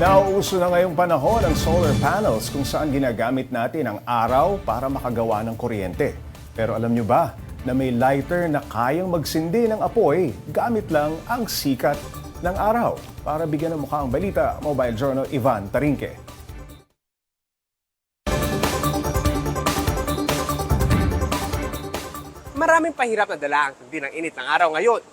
Nauuso na ngayong panahon ang solar panels kung saan ginagamit natin ang araw para makagawa ng kuryente. Pero alam nyo ba na may lighter na kayang magsindi ng apoy gamit lang ang sikat ng araw? Para bigyan ng mukha ang balita, Mobile Journal Ivan Tarinque. Maraming pahirap na dala ang tindi ng init ng araw ngayon.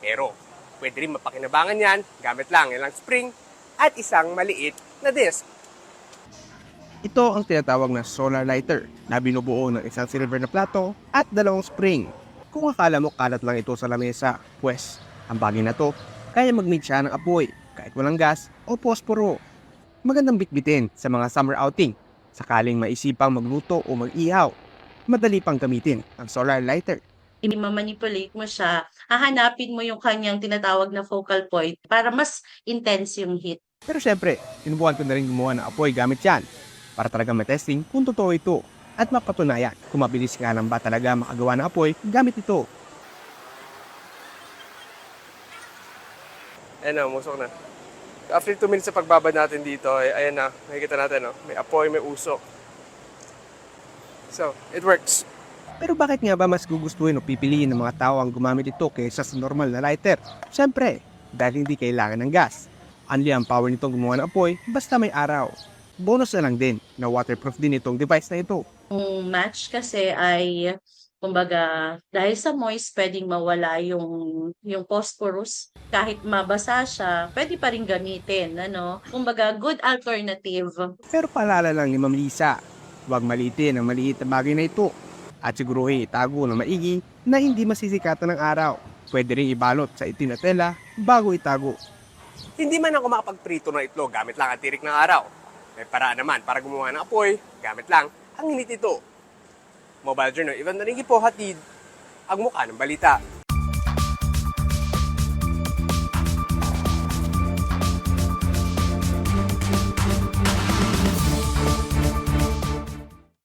Pero, pwede rin mapakinabangan yan gamit lang ilang spring at isang maliit na disc. Ito ang tinatawag na solar lighter na binubuo ng isang silver na plato at dalawang spring. Kung akala mo kalat lang ito sa lamesa, pwes, ang bagay na to, kaya mag-meet siya ng apoy kahit walang gas o posporo. Magandang bitbitin sa mga summer outing, sakaling maisipang magluto o mag-ihaw. Madali pang gamitin ang solar lighter. i-manipulate mo siya, hahanapin mo yung kanyang tinatawag na focal point para mas intense yung heat. Pero syempre, sinubukan ko na rin gumawa ng apoy gamit yan para talaga matesting kung totoo ito at mapatunayan kung mabilis nga lang ba talaga makagawa ng apoy gamit ito. Ayan na, musok na. After 2 minutes sa pagbabad natin dito, ay, ayan na, nakikita natin, no? may apoy, may usok. So, it works. Pero bakit nga ba mas gugustuhin o pipiliin ng mga tao ang gumamit ito kaysa sa normal na lighter? Siyempre, dahil hindi kailangan ng gas. Unli ang power nitong gumawa ng apoy basta may araw. Bonus na lang din na waterproof din itong device na ito. Yung match kasi ay, kumbaga, dahil sa moist, pwedeng mawala yung, yung phosphorus. Kahit mabasa siya, pwede pa rin gamitin, ano? Kumbaga, good alternative. Pero paalala lang ni Ma'am Lisa, huwag malitin ang maliit na bagay na ito at siguruhin itago ng maigi na hindi masisikatan ng araw. Pwede rin ibalot sa itim na tela bago itago. Hindi man ako makapagprito ng itlog gamit lang ang tirik ng araw. May paraan naman para gumawa ng apoy gamit lang ang init ito. Mobile Journal, Ivan Naringi po hatid ang mukha ng balita.